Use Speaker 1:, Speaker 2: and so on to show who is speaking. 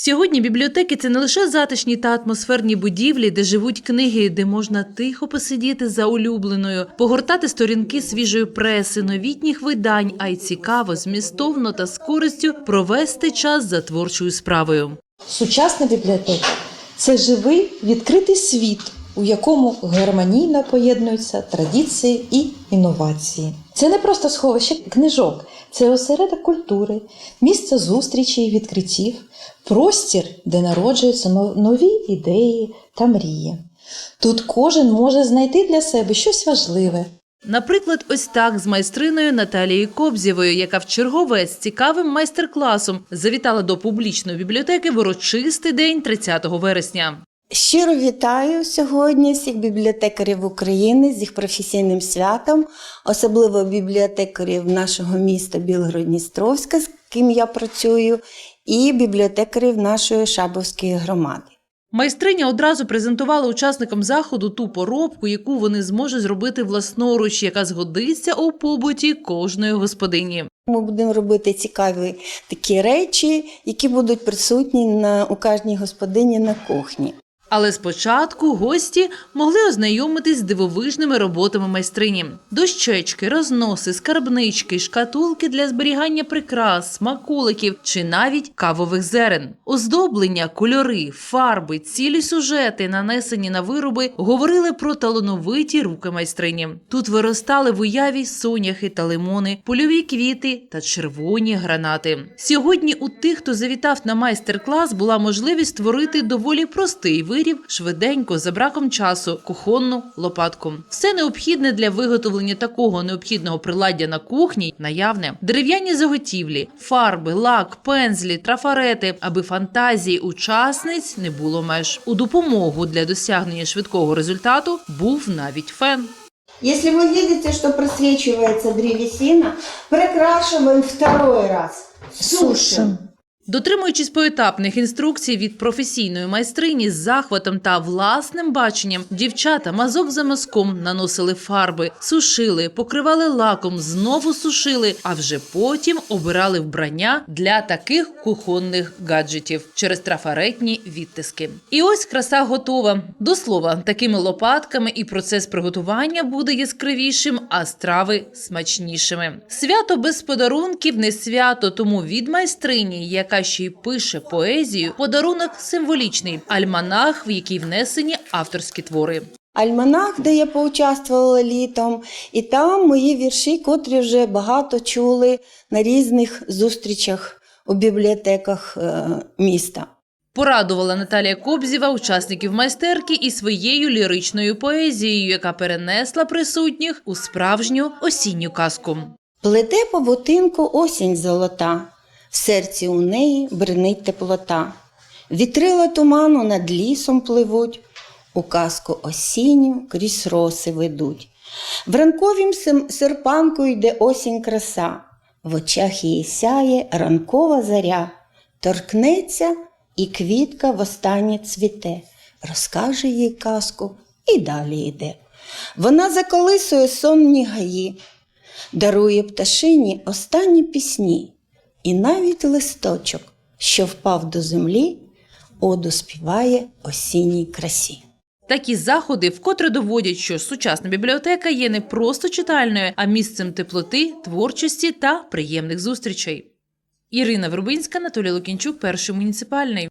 Speaker 1: Сьогодні бібліотеки це не лише затишні та атмосферні будівлі, де живуть книги, де можна тихо посидіти за улюбленою, погортати сторінки свіжої преси, новітніх видань, а й цікаво, змістовно та з користю провести час за творчою справою.
Speaker 2: Сучасна бібліотека це живий відкритий світ, у якому гармонійно поєднуються традиції і інновації. Це не просто сховище книжок, це осередок культури, місце зустрічей і відкриттів, простір, де народжуються но- нові ідеї та мрії. Тут кожен може знайти для себе щось важливе,
Speaker 1: Наприклад, ось так з майстриною Наталією Кобзєвою, яка в чергове з цікавим майстер-класом завітала до публічної бібліотеки в урочистий день 30 вересня.
Speaker 3: Щиро вітаю сьогодні всіх бібліотекарів України з їх професійним святом, особливо бібліотекарів нашого міста Білгород-Дністровська, з ким я працюю, і бібліотекарів нашої Шабовської громади.
Speaker 1: Майстриня одразу презентувала учасникам заходу ту поробку, яку вони зможуть зробити власноруч, яка згодиться у побуті кожної господині.
Speaker 3: Ми будемо робити цікаві такі речі, які будуть присутні на, у кожній господині на кухні.
Speaker 1: Але спочатку гості могли ознайомитись з дивовижними роботами майстрині: дощечки, розноси, скарбнички, шкатулки для зберігання прикрас, смаколиків чи навіть кавових зерен. Оздоблення, кольори, фарби, цілі сюжети, нанесені на вироби, говорили про талановиті руки майстрині. Тут виростали в уяві соняхи та лимони, польові квіти та червоні гранати. Сьогодні у тих, хто завітав на майстер-клас, була можливість створити доволі простий виріб, швиденько, за браком часу, кухонну лопатку. Все необхідне для виготовлення такого необхідного приладдя на кухні наявне: дерев'яні заготівлі, фарби, лак, пензлі, трафарети, аби фантазії учасниць не було меж. У допомогу для досягнення швидкого результату був навіть фен.
Speaker 3: Если вы видите, что просвечивается древесина, прокрашиваем второй раз. Сушим.
Speaker 1: Дотримуючись поетапних інструкцій від професійної майстрині з захватом та власним баченням, дівчата мазок за мазком наносили фарби, сушили, покривали лаком, знову сушили, а вже потім обирали вбрання для таких кухонних гаджетів через трафаретні відтиски. І ось краса готова. До слова, такими лопатками і процес приготування буде яскравішим, а страви смачнішими. Свято без подарунків не свято, тому від майстрині, яка ще й пише поезію, подарунок символічний альманах, в який внесені авторські твори.
Speaker 3: Альманах, де я поучаствувала літом, і там мої вірші, котрі вже багато чули на різних зустрічах у бібліотеках е, міста.
Speaker 1: Порадувала Наталія Кобзєва учасників майстерки і своєю ліричною поезією, яка перенесла присутніх у справжню осінню казку.
Speaker 3: Плете павутинку осінь золота, в серці у неї бринить теплота. Вітрила туману над лісом пливуть, у казку осінню крізь роси ведуть. В ранковім серпанку йде осінь краса, в очах її сяє ранкова заря, торкнеться і квітка востаннє цвіте, розкаже їй казку і далі йде. Вона заколисує сонні гаї, дарує пташині останні пісні, і навіть листочок, що впав до землі, оду співає осінній красі.
Speaker 1: Такі заходи вкотре доводять, що сучасна бібліотека є не просто читальною, а місцем теплоти, творчості та приємних зустрічей. Ірина Вербинська, Анатолій Лукінчук, перший муніципальний.